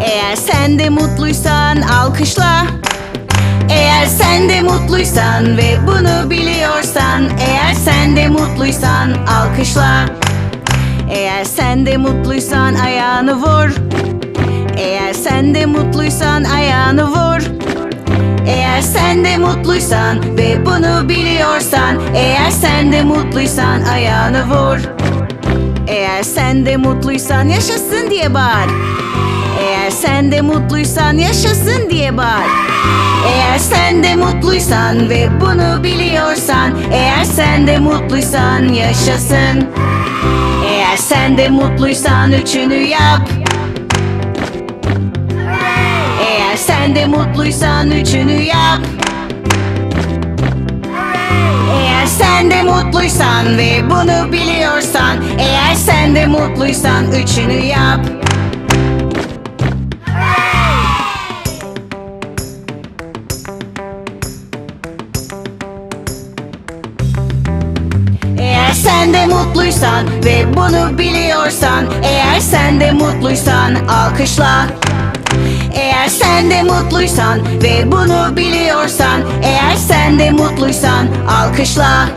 Eğer sen de mutluysan alkışla. Eğer sen de mutluysan ve bunu biliyorsan Eğer sen de mutluysan alkışla. Eğer sen de mutluysan ayağını vur. Eğer sen de mutluysan ayağını vur. Eğer sen de mutluysan ve bunu biliyorsan Eğer sen de mutluysan ayağını vur Eğer sen de mutluysan yaşasın diye bağır. Eğer sen de mutluysan yaşasın diye bağır. Eğer sen de mutluysan ve bunu biliyorsan Eğer sen de mutluysan yaşasın. Eğer sen de mutluysan üçünü yap. Eğer sen de mutluysan üçünü yap sen de mutluysan ve bunu biliyorsan Eğer sen de mutluysan üçünü yap. Eğer sen de mutluysan ve bunu biliyorsan Eğer sen de mutluysan alkışla. Eğer sen de mutluysan ve bunu biliyorsan Eğer sen de mutluysan alkışla